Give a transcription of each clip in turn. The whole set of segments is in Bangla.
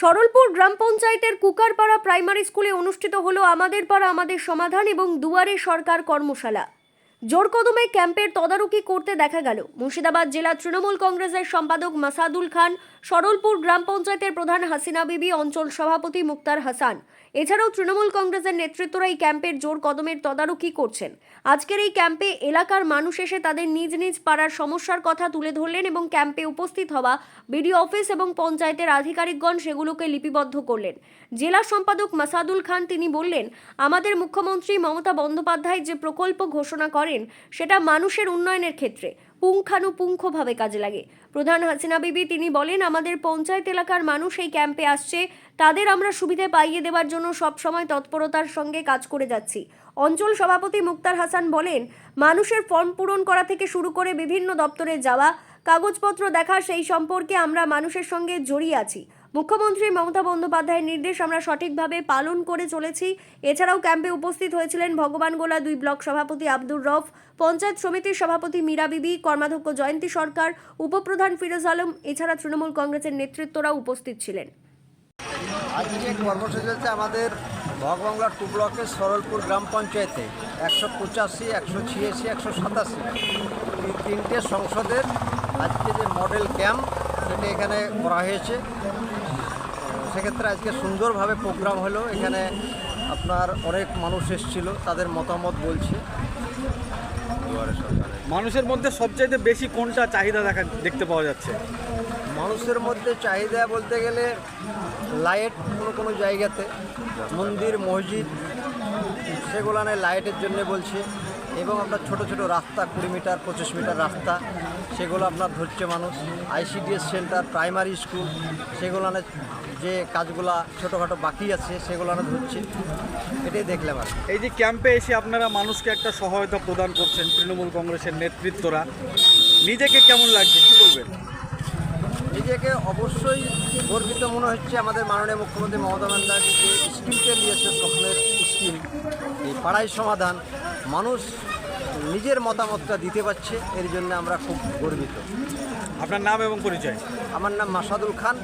সরলপুর গ্রাম পঞ্চায়েতের কুকারপাড়া প্রাইমারি স্কুলে অনুষ্ঠিত হলো আমাদের পাড়া, আমাদের সমাধান এবং দুয়ারে সরকার কর্মশালা। জোর কদমে ক্যাম্পের তদারকি করতে দেখা গেল। মুর্শিদাবাদ জেলা তৃণমূল কংগ্রেসের সম্পাদক মাসাদুল খান, সরলপুর গ্রাম পঞ্চায়েতের প্রধান হাসিনা বিবি, অঞ্চল সভাপতি মুক্তার হাসান। এছাড়াও তৃণমূল কংগ্রেসের নেতৃত্বরা এই ক্যাম্পের জোর কদমের তদারকি করছেন। আজকের এই ক্যাম্পে এলাকার মানুষ এসে তাদের নিজ নিজ পাড়ার সমস্যার কথা তুলে ধরলেন এবং ক্যাম্পে উপস্থিত হওয়া বিডিও অফিস এবং পঞ্চায়েতের আধিকারিকগণ সেগুলোকে লিপিবদ্ধ করলেন। জেলা সম্পাদক মাসাদুল খান তিনি বললেন, আমাদের মুখ্যমন্ত্রী মমতা বন্দ্যোপাধ্যায় যে প্রকল্প ঘোষণা করেন সেটা মানুষের উন্নয়নের ক্ষেত্রে পুঙ্খানুপুঙ্খভাবে কাজে লাগে। প্রধান হাসিনা বিবি, তিনি বলেন, আমাদের পঞ্চায়েত এলাকার মানুষ এই ক্যাম্পে আসছে, তাদের আমরা সুবিধে পাইয়ে দেওয়ার জন্য সবসময় তৎপরতার সঙ্গে কাজ করে যাচ্ছি। অঞ্চল সভাপতি মুক্তার হাসান বলেন, মানুষের ফর্ম পূরণ করা থেকে শুরু করে বিভিন্ন দপ্তরে যাওয়া, কাগজপত্র দেখা, সেই সম্পর্কে আমরা মানুষের সঙ্গে জড়িয়ে আছি। মুখ্যমন্ত্রী মমতা বন্দ্যোপাধ্যায়ের নির্দেশ আমরা সঠিকভাবে পালন করে চলেছি। এছাড়াও ক্যাম্পে উপস্থিত হয়েছিলেন ভগবানগোলা দুই ব্লক সভাপতি আব্দুর রফ, পঞ্চায়েত সমিতির সভাপতি মীরা বিবি, কর্মাধ্যক্ষ জয়ন্তী সরকার, উপপ্রধান ফিরোজ আলম, এছাড়া তৃণমূল কংগ্রেসের নেতৃত্বরা উপস্থিত ছিলেন। আজকে হচ্ছে আমাদের ভগবাংলা টু ব্লকের সরলপুর গ্রাম পঞ্চায়েতে একশো পঁচাশি, একশো ছিয়াশি, একশো সাতাশি এই তিনটে সংসদের আজকে যে মডেল ক্যাম্প, সেটা এখানে করা হয়েছে। সেক্ষেত্রে আজকে সুন্দরভাবে প্রোগ্রাম হলো। এখানে আপনার অনেক মানুষ এসেছিল তাদের মতামত বলছে। মানুষের মধ্যে সবচাইতে বেশি কোনটা চাহিদা দেখা দেখতে পাওয়া যাচ্ছে? মানুষের মধ্যে চাহিদা বলতে গেলে লাইট কোনো কোনো জায়গাতে মন্দির মসজিদ সেগুলানে লাইটের জন্য বলছে। এবং আপনার ছোট ছোট রাস্তা কুড়ি মিটার পঁচিশ মিটার রাস্তা সেগুলো আপনার ধরছে মানুষ। আইসিডিএস সেন্টার প্রাইমারি স্কুল সেগুলানে যে কাজগুলা ছোটোখাটো বাকি আছে সেগুলানে ধরছে। এটাই দেখলাম আর এই যে ক্যাম্পে এসে আপনারা মানুষকে একটা সহায়তা প্রদান করছেন তৃণমূল কংগ্রেসের নেতৃত্বরা নিজেকে কেমন লাগছে কী বলবেন? নিজেকে অবশ্যই গর্বিত মনে হচ্ছে আমাদের মাননীয় মুখ্যমন্ত্রী মমতা ব্যানার্জি যে স্কিমটা নিয়েছে স্বপ্নের স্কিম এই পাড়াই সমাধান। মানুষ নিজের মতামতটা দিতে পারছে এর জন্য আমরা খুব গর্বিত। আপনার নাম এবং পরিচয়? আমার নাম মাসাদুল খান।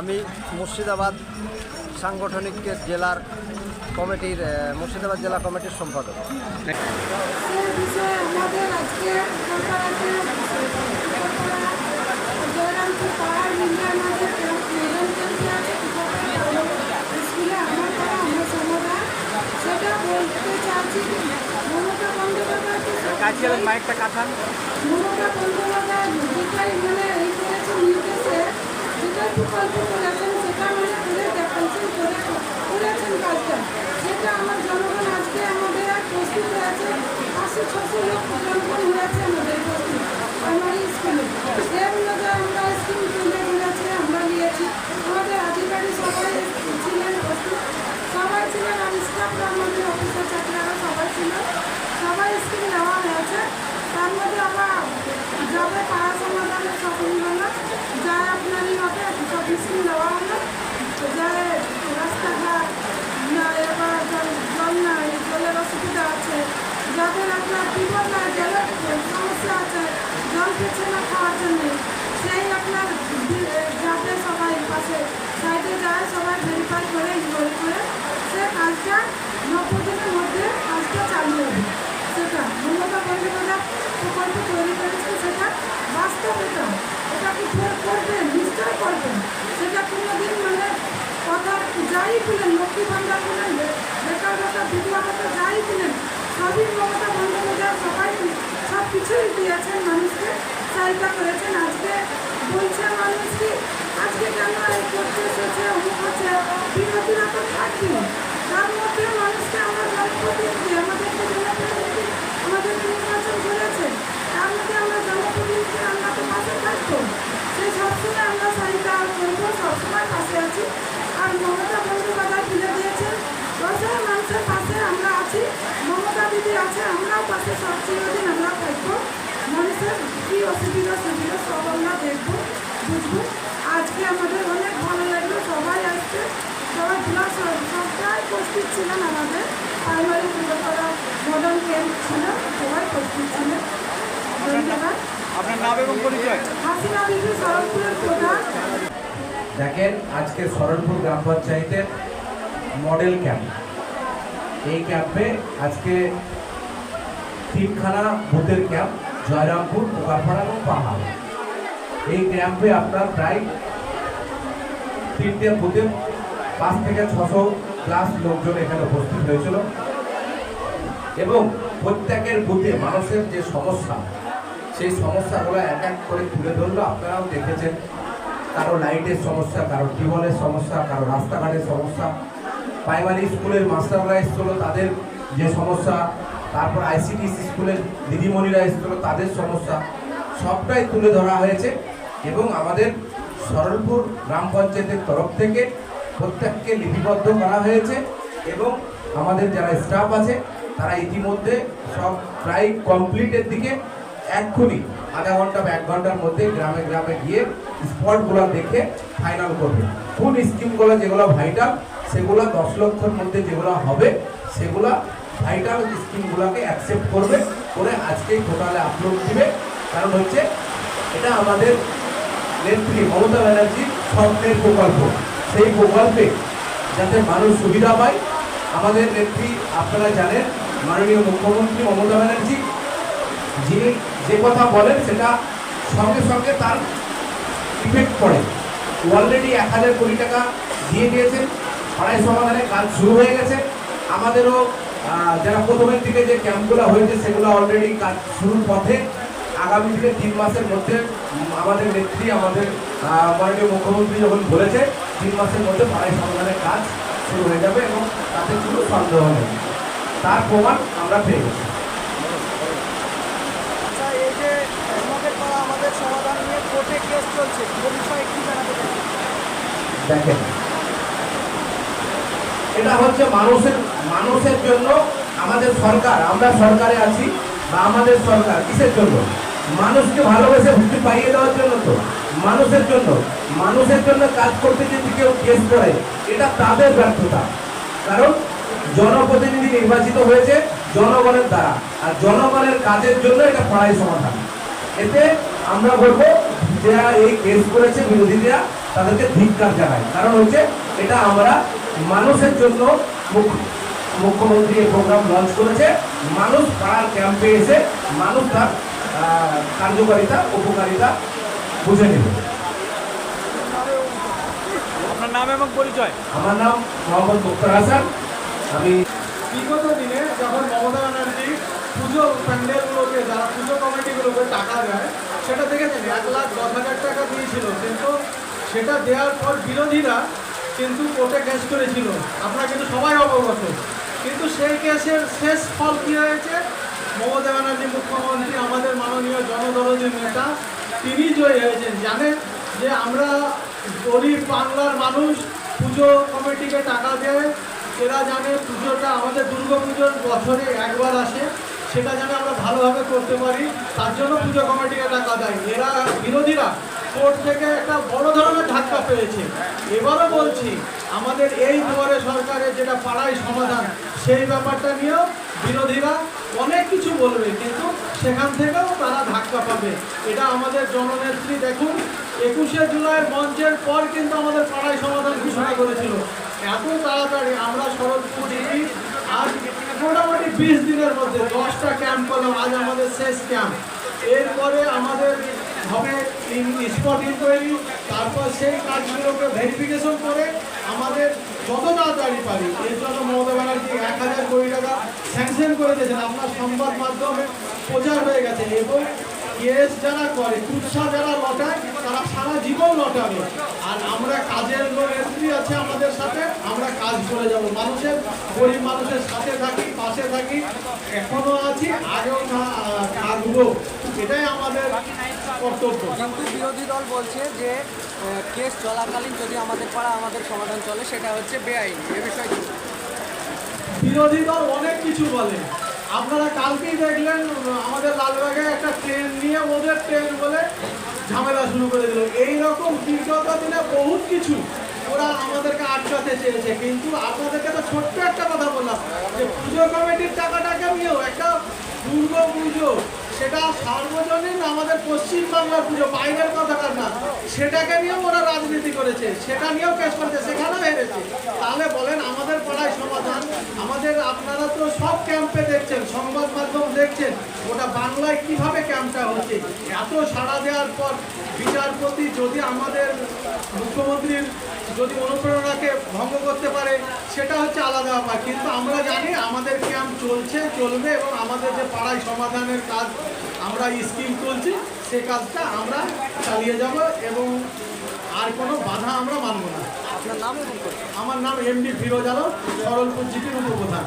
আমি মুর্শিদাবাদ সাংগঠনিক জেলার কমিটির মুর্শিদাবাদ জেলা কমিটির সম্পাদক। কাছে মাইকটা কাঠান মমতা বন্দ্যোপাধ্যায় যেটাই মানে এই করেছে নির্দেশে যেটা প্রকল্প করেছেন সেটা মানে করে দেখাচ্ছেন করে করেছেন কাজটা সেটা আমার জনগণ আজকে আমাদের আর প্রস্তুত হয়েছে আশি ছশো লোক প্রকল্প হয়েছে আমাদের প্রস্তুত প্রাইমারি স্কুলে সেগুলোকে আমরা স্কিম তুলে ধরেছে আমরা নিয়েছি আমাদের আধিকারিক সবাই ছিলেন প্রস্তুত সবাই ছিলেন আর স্টাফরা আমাদের অফিসার চাকরিরা সবাই ছিল সবাই স্কিম নেওয়া হয়েছে তার মধ্যে আবার যাবে পাড়া সমাধানের সকলগুলো যায় আপনার ইয়ে সব দেওয়া হলো যায় রাস্তাঘাট না, এবার জল নাই, জলের অসুবিধা আছে, যাদের আপনার টিউবওয়েল নাই জলের সমস্যা আছে, জল পেছে না খাওয়ার জন্য, সেই আপনার যাতে সবাই পাশে, সাইডে যায়, সবাই ভেরিফাই করে ইনকোয়ারি করে, সে কাজটা নব্বই দিনের মধ্যে কাজটা চালু হবে সেটা মমতা বন্দ্যোপাধ্যায় প্রকল্প তৈরি করেছে সেটা বাস্তব এটা করে করবেন নিশ্চয় করবেন। সেটা কোনোদিন মানে কথা যাই দিলেন লক্ষ্মী ভাণ্ডার দিলেন বেকার বেকার বিধবা ভাতা, যাই দিলেন সবই মমতা বন্দ্যোপাধ্যায় সবাই সব কিছুই দিয়েছেন, মানুষকে সহায়তা করেছেন। আজকে বলছে মানুষ কি, আজকে কেন এই করতে এসেছে, অমুক হচ্ছে? বিরোধীরা তো থাকি ছিলেন আমাদের। প্রাইমারি করা মডার্ন ক্যাম্প ছিল সবাই উপস্থিত ছিলেন ধন্যবাদ। আপনার নাম এবং পরিচয়? হাসিনা বিবি সড়কপুরের প্রধান। দেখেন আজকে সরলপুর গ্রাম পঞ্চায়েতের মডেল ক্যাম্প এই ক্যাম্পে আজকে তিনখানা বুথের ক্যাম্প জয়রামপুর পোকারপাড়া এবং পাহাড়। এই ক্যাম্পে আপনার প্রায় তিনটে বুথের পাঁচ থেকে ছশো প্লাস লোকজন এখানে উপস্থিত হয়েছিল। এবং প্রত্যেকের বুথে মানুষের যে সমস্যা, সেই সমস্যাগুলো এক এক করে তুলে ধরলো। আপনারাও দেখেছেন, কারও লাইটের সমস্যা, কারও টিউবওয়েলের সমস্যা, কারও রাস্তাঘাটের সমস্যা। প্রাইমারি স্কুলের মাস্টাররা এসেছিল, তাদের যে সমস্যা, তারপর আইসিডি স্কুলের দিদিমণিরা এসেছিল, তাদের সমস্যা, সবটাই তুলে ধরা হয়েছে। এবং আমাদের সরলপুর গ্রাম পঞ্চায়েতের তরফ থেকে প্রত্যেককে লিপিবদ্ধ করা হয়েছে এবং আমাদের যারা স্টাফ আছে, তারা ইতিমধ্যে সব প্রায় কমপ্লিটের দিকে এক্ষুনি আধা ঘণ্টা বা এক ঘণ্টার মধ্যে গ্রামে গ্রামে গিয়ে স্পটগুলো দেখে ফাইনাল করবে। কোন স্কিমগুলো যেগুলো ভাইটাল সেগুলো দশ লক্ষের মধ্যে যেগুলো হবে, সেগুলো ভাইটাল স্কিমগুলোকে অ্যাকসেপ্ট করবে, করে আজকেই টোটালে আপলোড দিবে। কারণ হচ্ছে, এটা আমাদের নেত্রী মমতা ব্যানার্জির স্বপ্নের প্রকল্প। সেই প্রকল্পে যাতে মানুষ সুবিধা পায়, আমাদের নেত্রী আপনারা জানেন, মাননীয় মুখ্যমন্ত্রী মমতা ব্যানার্জি, যিনি যে কথা বলেন সেটা সঙ্গে সঙ্গে তার ইফেক্ট পড়ে। অলরেডি এক হাজার কোটি টাকা দিয়ে দিয়েছেন পাড়াই সমাধানের কাজ শুরু হয়ে গেছে। আমাদেরও যারা প্রথমের দিকে যে ক্যাম্পগুলো হয়েছে সেগুলো অলরেডি কাজ শুরুর পথে। আগামী দিনে তিন মাসের মধ্যে আমাদের নেত্রী, আমাদের মাননীয় মুখ্যমন্ত্রী যখন বলেছে তিন মাসের মধ্যে পাড়াই সমাধানের কাজ শুরু হয়ে যাবে এবং তাতে কোনো সন্দেহ নেই। তার প্রমাণ আমরা পেয়ে গেছি। আচ্ছা দেখেন এটা হচ্ছে মানুষের মানুষের জন্য আমাদের সরকার আমরা সরকারে আছি বা আমাদের সরকার কিসের জন্য? মানুষকে ভালোবেসে ভুক্তি পাইয়ে দেওয়ার জন্য তো। মানুষের জন্য মানুষের জন্য কাজ করতে যদি কেউ কেস করে, এটা তাদের ব্যর্থতা। কারণ জনপ্রতিনিধি নির্বাচিত হয়েছে জনগণের দ্বারা, আর জনগণের কাজের জন্য এটা পড়াই সমাধান। এতে আমরা বলব, যারা এই কেস করেছে বিরোধীরা, তাদেরকে ধিক্কার জানাই। কারণ হচ্ছে, এটা আমরা মানুষের জন্য মুখ্য- মুখ্যমন্ত্রী এই প্রোগ্রাম লঞ্চ করেছে। মানুষ পাড়ার ক্যাম্পে এসে মানুষ তার কার্যকারিতা, উপকারিতা বুঝে নেবে। আপনার নাম এবং পরিচয়? আমার নাম মোহাম্মদ মুক্তার হাসান। আমি বিগত দিনে যখন মমতা ব্যানার্জি পুজো প্যান্ডেলগুলোকে যারা পুজো কমিটিগুলোকে টাকা দেয় সেটা দেখেছেন এক লাখ দশ হাজার টাকা দিয়েছিল। কিন্তু সেটা দেওয়ার পর বিরোধীরা কিন্তু কোর্টে কেস করেছিল। আপনারা কিন্তু সবাই অবগত। কিন্তু সেই কেসের শেষ ফল কী হয়েছে? মমতা ব্যানার্জি মুখ্যমন্ত্রী আমাদের মাননীয় জনদরদী নেতা তিনি জয়ী হয়েছেন, জানেন যে আমরা গরিব বাংলার মানুষ, পুজো কমিটিকে টাকা দেয় এরা জানে পুজোটা আমাদের দুর্গা পুজোর বছরে একবার আসে, সেটা যেন আমরা ভালোভাবে করতে পারি, তার জন্য পুজো কমিটিকে টাকা দেয়। এরা বিরোধীরা কোর্ট থেকে একটা বড় ধরনের ধাক্কা পেয়েছে। এবারও বলছি, আমাদের এই দুয়ারে সরকারের যেটা পাড়ায় সমাধান, সেই ব্যাপারটা নিয়েও বিরোধীরা কিছু বলবে, কিন্তু সেখান থেকেও তারা ধাক্কা পাবে। এটা আমাদের জননেত্রী, দেখুন, একুশে জুলাই মঞ্চের পর কিন্তু আমাদের পাড়ায় সমাধান ঘোষণা করেছিল। এত তাড়াতাড়ি আমরা শরৎপুর আজ মোটামুটি বিশ দিনের মধ্যে দশটা ক্যাম্প করলাম, আজ আমাদের শেষ ক্যাম্প এরপরে আমাদের হবে স্পট ইনকোয়ারি তারপর সেই কাজগুলোকে ভেরিফিকেশন করে আমাদের যত তাড়াতাড়ি পারি, এর জন্য মমতা ব্যানার্জি এক হাজার কোটি টাকা স্যাংশন করে দিয়েছেন। আপনার সংবাদ মাধ্যমে প্রচার হয়ে গেছে এবং কেস যারা করে, কুৎসা যারা লটায়, তারা সারা জীবন লটাবে। আর আমরা কাজের এন্ট্রি আছে আমাদের সাথে, আমরা কাজ করে যাব। মানুষের, গরিব মানুষের সাথে থাকি, পাশে থাকি, এখনও আছি, আগেও থাকব। এটাই আমাদের কর্তব্য। কিন্তু বিরোধী দল বলছে যে কেস চলাকালীন যদি আমাদের পাড়া আমাদের সমাধান চলে সেটা হচ্ছে বেআইনি। এ বিষয়ে? বিরোধী দল অনেক কিছু বলে। আপনারা কালকেই দেখলেন আমাদের লালবাগে একটা ট্রেন নিয়ে ওদের ট্রেন বলে ঝামেলা শুরু করে দিল। এইরকম বিগত দিনে বহুত কিছু ওরা আমাদেরকে আটকাতে চেয়েছে। কিন্তু আপনাদেরকে তো ছোট্ট একটা কথা বললাম যে পুজো কমিটির টাকাটাকে নিয়েও একটা দুর্গা পুজো সেটা সার্বজনীন আমাদের পশ্চিম বাংলার পুজো, বাইরের কথাটা না। সেটাকে নিয়েও ওরা রাজনীতি করেছে, সেটা নিয়েও কেস করেছে, সেখানেও হেরেছে। তাহলে বলেন, আমাদের পাড়ায় সমাধান, আমাদের আপনারা তো সব ক্যাম্পে দেখছেন, সংবাদ মাধ্যম দেখছেন, ওটা বাংলায় কীভাবে ক্যাম্পটা হচ্ছে? এত সাড়া দেওয়ার পর বিচারপতি যদি আমাদের মুখ্যমন্ত্রীর যদি অনুপ্রেরণাকে ভঙ্গ করতে পারে, সেটা হচ্ছে আলাদা ব্যাপার। কিন্তু আমরা জানি আমাদের ক্যাম্প চলছে, চলবে এবং আমাদের যে পাড়ায় সমাধানের কাজ আমরা স্কিম চলছি সে কাজটা আমরা চালিয়ে যাব এবং আর কোনো বাধা আমরা মানব না। আপনার নাম আমার নাম এমডি ফিরোজ আলম সরলপুর জিপির উপপ্রধান।